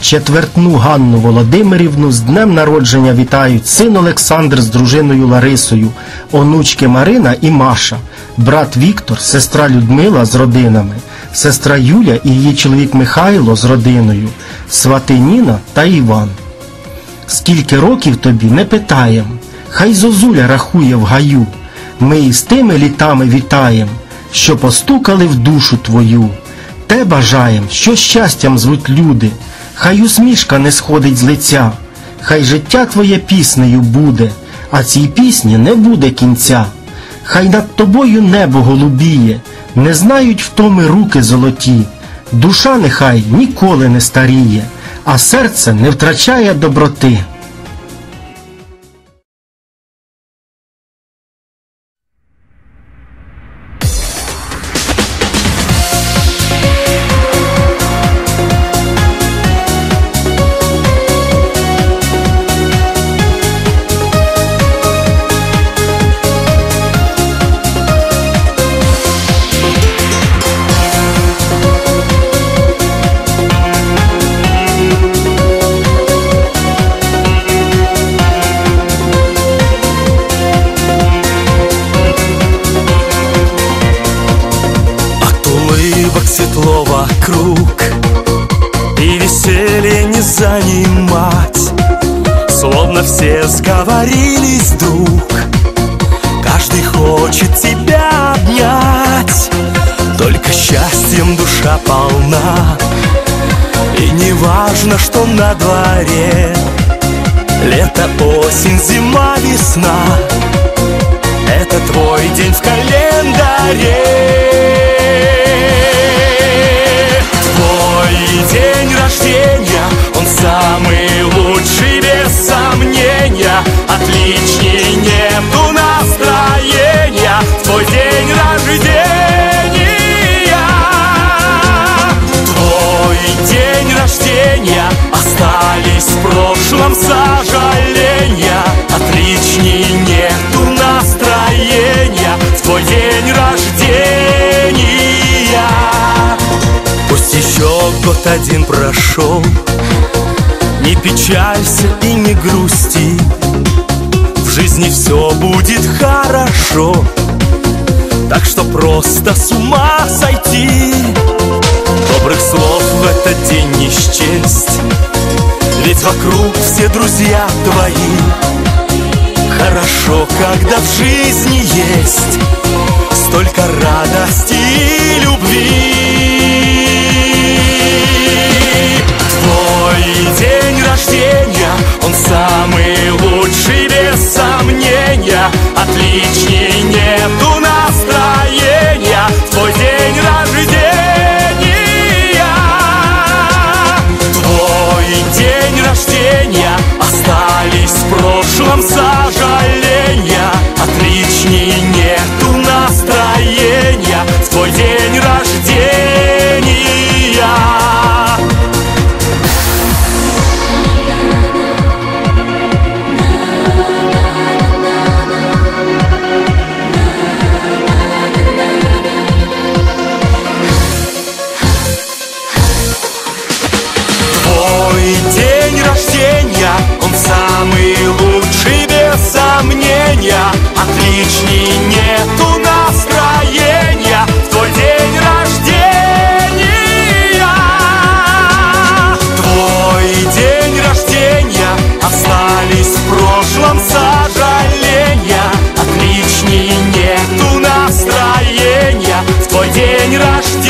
Четвертну Ганну Володимирівну з днем народження вітають син Олександр з дружиною Ларисою, онучки Марина і Маша, брат Віктор, сестра Людмила з родинами, сестра Юля і її чоловік Михайло з родиною, свати Ніна та Іван. Скільки років тобі не питаєм, хай зозуля рахує в гаю. Ми із тими літами вітаєм, що постукали в душу твою. Те бажаєм, що щастям звуть люди, хай усмішка не сходить з лиця, хай життя твоє піснею буде, а цій пісні не буде кінця. Хай над тобою небо голубіє, не знають втоми руки золоті, душа нехай ніколи не старіє, а серце не втрачає доброти. Светлого круг И веселье не занимать. Словно все сговорились вдруг. Каждый хочет тебя обнять. Только счастьем душа полна. И не важно, что на дворе. Лето, осень, зима, весна. Это твой день в календаре прошлом сожаления. Отличней нету настроения В твой день рождения. Пусть еще год один прошел. Не печалься и не грусти. В жизни все будет хорошо. Так что просто с ума сойти. Добрых слов в этот день не счесть Ведь вокруг все друзья твои. Хорошо, когда в жизни есть Столько радости и любви Отличней нету настроения В твой день рождения. Твой день рождения Остались в прошлом сожаления. Отличней нету настроения В твой день рождения.